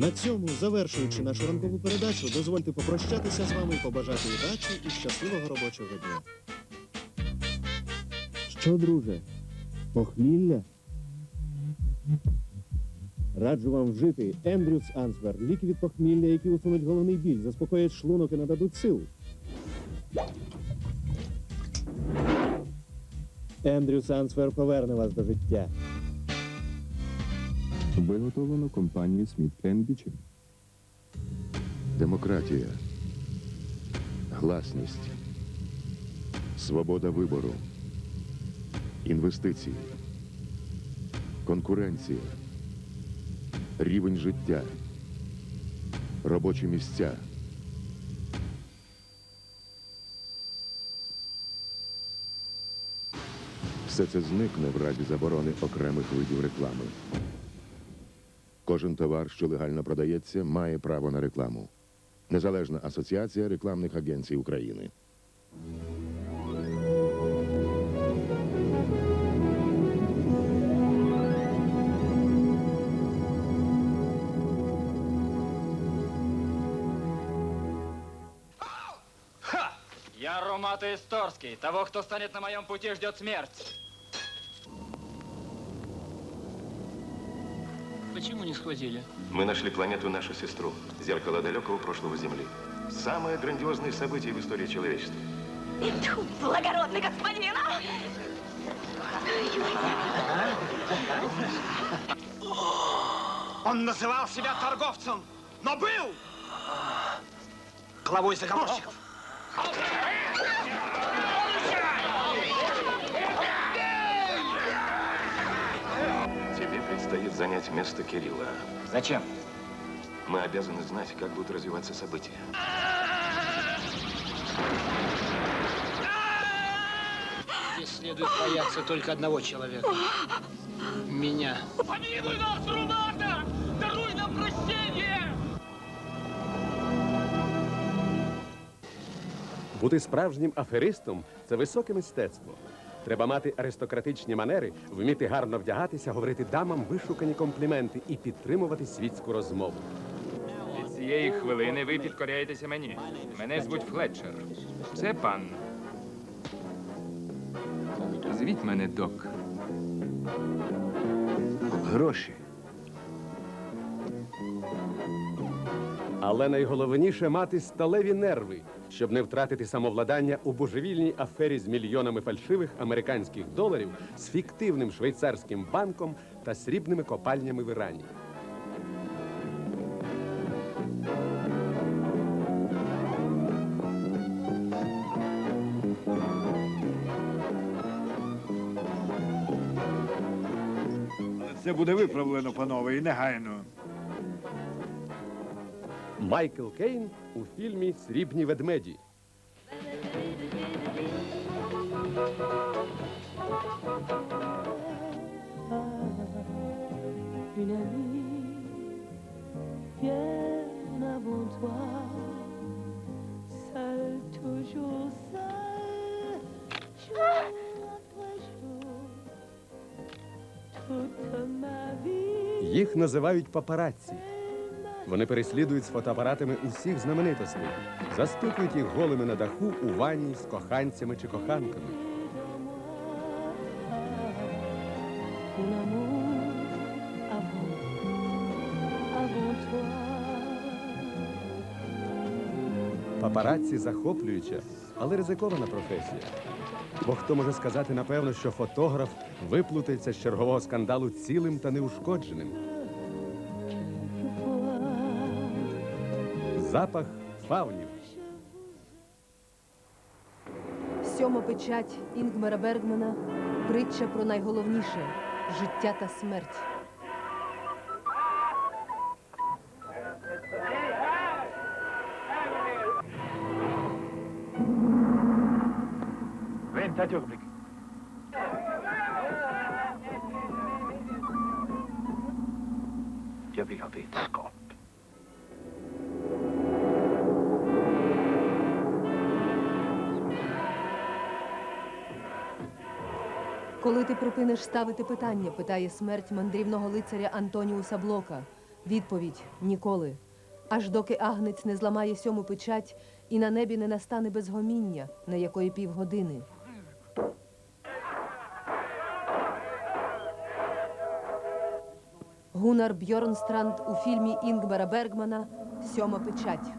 На цьому, завершуючи нашу ранкову передачу, дозвольте попрощатися з вами побажати удачі і щасливого робочого дня. Що, друже? Похмілля? Раджу вам вжити Ендрюс Ансвер, ліки від похмілля, які усунуть головний біль, заспокоять шлунок і нададуть сил. Ендрюс Ансвер поверне вас до життя. Виготовлено компанією Сміт Кенбічем. Демократія, гласність, свобода вибору, інвестиції, конкуренція, рівень життя, робочі місця. Все це зникне в разі заборони окремих видів реклами. Кожен товар, що легально продається, має право на рекламу. Незалежна асоціація рекламних агенцій України. Я Ромато Исторский. Того, кто станет на моем пути, ждет смерть. Почему не схватили? Мы нашли планету нашу сестру, зеркало далекого прошлого Земли. Самое грандиозное событие в истории человечества. Тьфу, Благородный господин! а! Он называл себя торговцем, но был главой заговорщиков. Предстоит занять место Кирилла. Зачем? Мы обязаны знать, как будут развиваться события. Здесь следует бояться только одного человека. Меня. Помилуй нас, Румата! Даруй нам прощение! Бути справжнім аферистом це високе мистецтво. Треба мати аристократичні манери, вміти гарно вдягатися, говорити дамам вишукані компліменти і підтримувати світську розмову. Від цієї хвилини ви підкоряєтеся мені. Мене звуть Флетчер. Це пан. Звіть мене док. Гроші. Але найголовніше мати сталеві нерви, щоб не втратити самовладання у божевільній афері з мільйонами фальшивих американських доларів, з фіктивним швейцарським банком та срібними копальнями в Ірані. Це буде виправлено, панове, і негайно. Майкл Кейн у фільмі Срібні ведмеді. Une amie bien avant toi, seule, toujours seule, jour après jour, toute ma vie. Їх називають папараці. Вони переслідують з фотоапаратами усіх знаменитостей, застукують їх голими на даху у ванні з коханцями чи коханками. Папараці захоплююча, але ризикована професія. Бо хто може сказати напевно, що фотограф виплутається з чергового скандалу цілим та неушкодженим. Запах фаунів. Сьома печать Інгмара Бергмана притча про найголовніше життя та смерть. Vänta ett ögonblick. Jag vill ha vetskap. Коли ти припиниш ставити питання, питає смерть мандрівного лицаря Антоніуса Блока. Відповідь ніколи. Аж доки агнець не зламає сьому печать, і на небі не настане безгоміння, на якої півгодини. Гунар Бьорнстранд у фільмі Інгмара Бергмана Сьома печать.